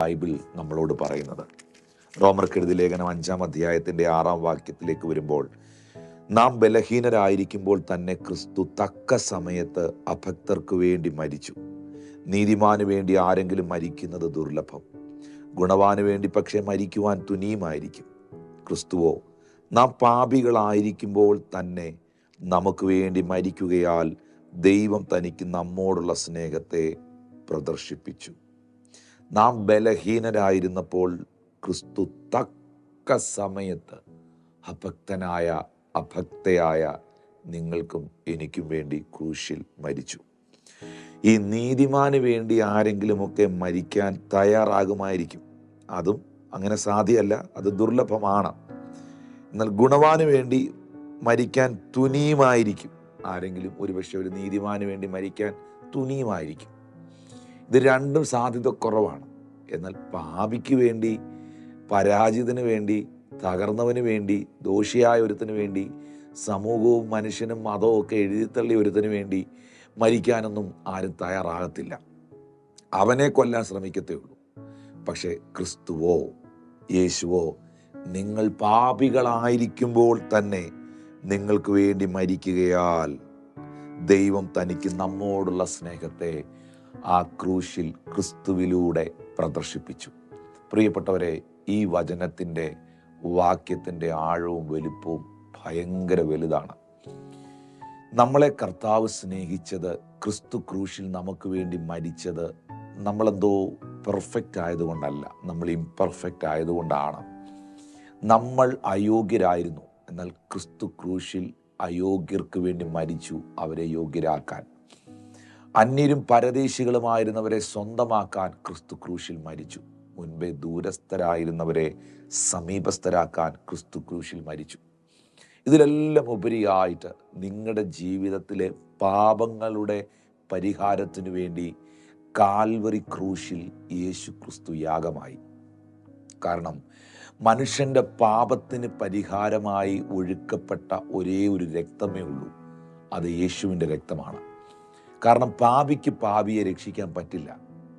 Bible നമ്മളോട് പറയുന്നത്. റോമർക്കെഴുതി ലേഖനം അഞ്ചാം അധ്യായത്തിന്റെ ആറാം വാക്യത്തിലേക്ക് വരുമ്പോൾ നാം ബലഹീനരായിരിക്കുമ്പോൾ തന്നെ ക്രിസ്തു തക്ക സമയത്ത് അഭക്തർക്ക് വേണ്ടി മരിച്ചു. നീതിമാന് വേണ്ടി ആരെങ്കിലും മരിക്കുന്നത് ദുർലഭം. ഗുണവാന് വേണ്ടി പക്ഷേ മരിക്കുവാൻ തുനിയുമായിരിക്കും. ക്രിസ്തുവോ നാം പാപികളായിരിക്കുമ്പോൾ തന്നെ നമുക്ക് വേണ്ടി മരിക്കുകയാൽ ദൈവം തനിക്ക് നമ്മോടുള്ള സ്നേഹത്തെ പ്രദർശിപ്പിച്ചു. നാം ബലഹീനരായിരുന്നപ്പോൾ ക്രിസ്തു തക്ക സമയത്ത് അഭക്തനായ അഭക്തയായ നിങ്ങൾക്കും എനിക്കും വേണ്ടി ക്രൂശിൽ മരിച്ചു. ഈ നീതിമാന് വേണ്ടി ആരെങ്കിലുമൊക്കെ മരിക്കാൻ തയ്യാറാകുമായിരിക്കും. അതും അങ്ങനെ സാധ്യമല്ല അത് ദുർലഭമാണ്. എന്നാൽ ഗുണവാന് വേണ്ടി മരിക്കാൻ തുനിയുമായിരിക്കും. ആരെങ്കിലും ഒരുപക്ഷെ ഒരു നീതിമാന് വേണ്ടി മരിക്കാൻ തുനിയുമായിരിക്കും. ഇത് രണ്ടും സാധ്യത കുറവാണ്. എന്നാൽ പാപിക്ക് വേണ്ടി പരാജിതന് വേണ്ടി തകർന്നവന് വേണ്ടി ദോഷിയായ ഒരുത്തിന് വേണ്ടി സമൂഹവും മനുഷ്യനും മതവും ഒക്കെ എഴുതിത്തള്ളി ഒരുത്തിന് വേണ്ടി മരിക്കാനൊന്നും ആരും തയ്യാറാകത്തില്ല. അവനെ കൊല്ലാൻ ശ്രമിക്കത്തേ ഉള്ളൂ. പക്ഷേ ക്രിസ്തുവോ യേശുവോ നിങ്ങൾ പാപികളായിരിക്കുമ്പോൾ തന്നെ നിങ്ങൾക്ക് വേണ്ടി മരിക്കുകയാൽ ദൈവം തനിക്ക് നമ്മോടുള്ള സ്നേഹത്തെ ആ ക്രൂശിൽ ക്രിസ്തുവിലൂടെ പ്രദർശിപ്പിച്ചു. പ്രിയപ്പെട്ടവരെ ഈ വചനത്തിന്റെ വാക്യത്തിന്റെ ആഴവും വലുപ്പവും ഭയങ്കര വലുതാണ്. നമ്മളെ കർത്താവ് സ്നേഹിച്ചത് ക്രിസ്തു ക്രൂശിൽ നമുക്ക് വേണ്ടി മരിച്ചത് നമ്മളെന്തോ പെർഫെക്റ്റ് ആയതുകൊണ്ടല്ല നമ്മൾ ഇംപെർഫെക്റ്റ് ആയതുകൊണ്ടാണ്. നമ്മൾ അയോഗ്യരായിരുന്നു എന്നാൽ ക്രിസ്തു ക്രൂശിൽ അയോഗ്യർക്ക് വേണ്ടി മരിച്ചു അവരെ യോഗ്യരാക്കാൻ. അന്യരും പരദേശികളുമായിരുന്നവരെ സ്വന്തമാക്കാൻ ക്രിസ്തു ക്രൂശിൽ മരിച്ചു. മുൻപേ ദൂരസ്ഥരായിരുന്നവരെ സമീപസ്ഥരാക്കാൻ ക്രിസ്തു ക്രൂശിൽ മരിച്ചു. ഇതിലെല്ലാം ഉപരിയായിട്ട് നിങ്ങളുടെ ജീവിതത്തിലെ പാപങ്ങളുടെ പരിഹാരത്തിനു വേണ്ടി കാൽവറി ക്രൂശിൽ യേശു ക്രിസ്തു യാഗമായി. കാരണം മനുഷ്യന്റെ പാപത്തിന് പരിഹാരമായി ഒഴുക്കപ്പെട്ട ഒരേ ഒരു രക്തമേ ഉള്ളൂ. അത് യേശുവിന്റെ രക്തമാണ്. കാരണം പാപിക്ക് പാപിയെ രക്ഷിക്കാൻ പറ്റില്ല.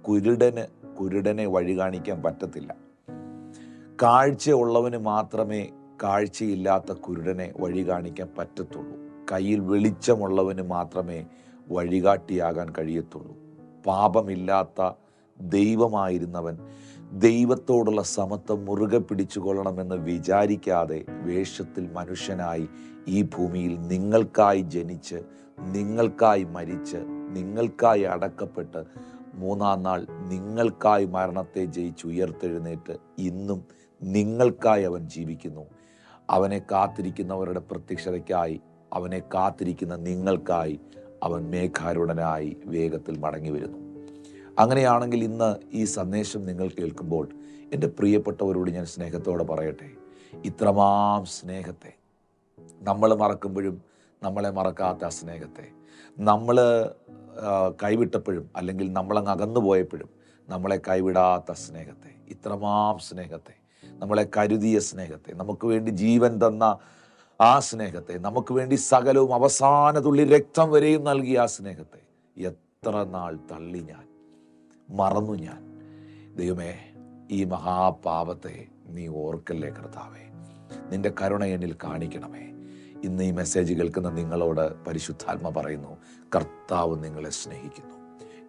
കുരുടന് കുരുടനെ വഴി കാണിക്കാൻ പറ്റത്തില്ല. കാഴ്ച ഉള്ളവന് മാത്രമേ കാഴ്ചയില്ലാത്ത കുരുടനെ വഴി കാണിക്കാൻ പറ്റത്തുള്ളൂ. കയ്യിൽ വെളിച്ചമുള്ളവന് മാത്രമേ വഴികാട്ടിയാകാൻ കഴിയത്തുള്ളൂ. പാപമില്ലാത്ത ദൈവമായിരുന്നവൻ ദൈവത്തോടുള്ള സമത്വം മുറുകെ പിടിച്ചുകൊള്ളണമെന്ന് വിചാരിക്കാതെ വേഷത്തിൽ മനുഷ്യനായി ഈ ഭൂമിയിൽ നിങ്ങൾക്കായി ജനിച്ച് നിങ്ങൾക്കായി മരിച്ച് നിങ്ങൾക്കായി അടക്കപ്പെട്ട് മൂന്നാം നാൾ നിങ്ങൾക്കായി മരണത്തെ ജയിച്ച് ഉയർത്തെഴുന്നേറ്റ് ഇന്നും നിങ്ങൾക്കായി അവൻ ജീവിക്കുന്നു. അവനെ കാത്തിരിക്കുന്നവരുടെ പ്രത്യക്ഷതയ്ക്കായി അവനെ കാത്തിരിക്കുന്ന നിങ്ങൾക്കായി അവൻ മേഘാരുടനായി വേഗത്തിൽ മടങ്ങി വരുന്നു അങ്ങനെയാണെങ്കിൽ ഇന്ന് ഈ സന്ദേശം നിങ്ങൾ കേൾക്കുമ്പോൾ എന്റെ പ്രിയപ്പെട്ടവരോട് ഞാൻ സ്നേഹത്തോടെ പറയട്ടെ. ഇത്രമാം സ്നേഹത്തെ. നമ്മൾ മറക്കുമ്പോഴും നമ്മളെ മറക്കാത്ത ആ സ്നേഹത്തെ. നമ്മൾ കൈവിട്ടപ്പോഴും അല്ലെങ്കിൽ നമ്മളങ്ങ് അകന്നു പോയപ്പോഴും നമ്മളെ കൈവിടാത്ത സ്നേഹത്തെ. ഇത്രമാം സ്നേഹത്തെ. നമ്മളെ കരുതിയ സ്നേഹത്തെ. നമുക്ക് വേണ്ടി ജീവൻ തന്ന ആ സ്നേഹത്തെ. നമുക്ക് വേണ്ടി സകലവും അവസാന തുള്ളി രക്തം വരെയും നൽകിയ ആ സ്നേഹത്തെ. എത്ര നാൾ തള്ളി ഞാൻ. മറന്നു ഞാൻ. ദൈവമേ ഈ മഹാപാപത്തെ നീ ഓർക്കല്ലേ കർത്താവേ. നിന്റെ കരുണ എന്നിൽ കാണിക്കണമേ. ഇന്ന് ഈ മെസ്സേജ് കേൾക്കുന്ന നിങ്ങളോട് പരിശുദ്ധാത്മ പറയുന്നു കർത്താവ് നിങ്ങളെ സ്നേഹിക്കുന്നു.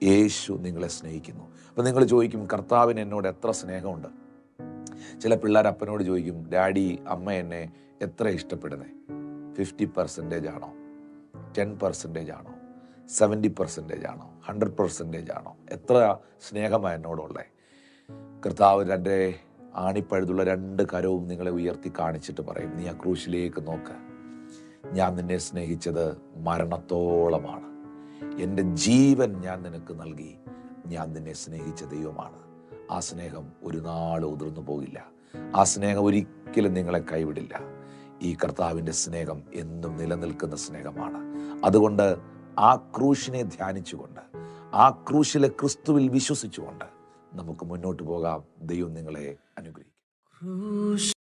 യേശു നിങ്ങളെ സ്നേഹിക്കുന്നു. അപ്പം നിങ്ങൾ ചോദിക്കും കർത്താവിന് എന്നോട് എത്ര സ്നേഹമുണ്ട്? ചില പിള്ളേർ അപ്പനോട് ചോദിക്കും ഡാഡി അമ്മ എന്നെ എത്ര ഇഷ്ടപ്പെടുന്നേ? ഫിഫ്റ്റി പെർസെന്റേജ് ആണോ? ടെൻ പെർസെന്റേജ് ആണോ? സെവന്റി പെർസെന്റേജ് ആണോ? ഹൺഡ്രഡ് പെർസെന്റേജ് ആണോ? എത്ര സ്നേഹമാണ് എന്നോടുള്ളത്. കർത്താവ് തന്റെ ആണിപ്പഴുതുള്ള രണ്ട് കരവും നിങ്ങളെ ഉയർത്തി കാണിച്ചിട്ട് പറയും നീ ആ ക്രൂശിലേക്ക് നോക്ക്. ഞാൻ നിന്നെ സ്നേഹിച്ചത് മരണത്തോളമാണ്. എന്റെ ജീവൻ ഞാൻ നിനക്ക് നൽകി. ഞാൻ നിന്നെ സ്നേഹിച്ച ദൈവമാണ്. ആ സ്നേഹം ഒരു നാൾ ഉതിർന്നു പോകില്ല. ആ സ്നേഹം ഒരിക്കലും നിങ്ങളെ കൈവിടില്ല. ഈ കർത്താവിന്റെ സ്നേഹം എന്നും നിലനിൽക്കുന്ന സ്നേഹമാണ്. അതുകൊണ്ട് ആ ക്രൂശിനെ ധ്യാനിച്ചുകൊണ്ട് ആ ക്രൂശിലെ ക്രിസ്തുവിൽ വിശ്വസിച്ചുകൊണ്ട് നമുക്ക് മുന്നോട്ട് പോകാം. ദൈവം നിങ്ങളെ അനുഗ്രഹിക്കും.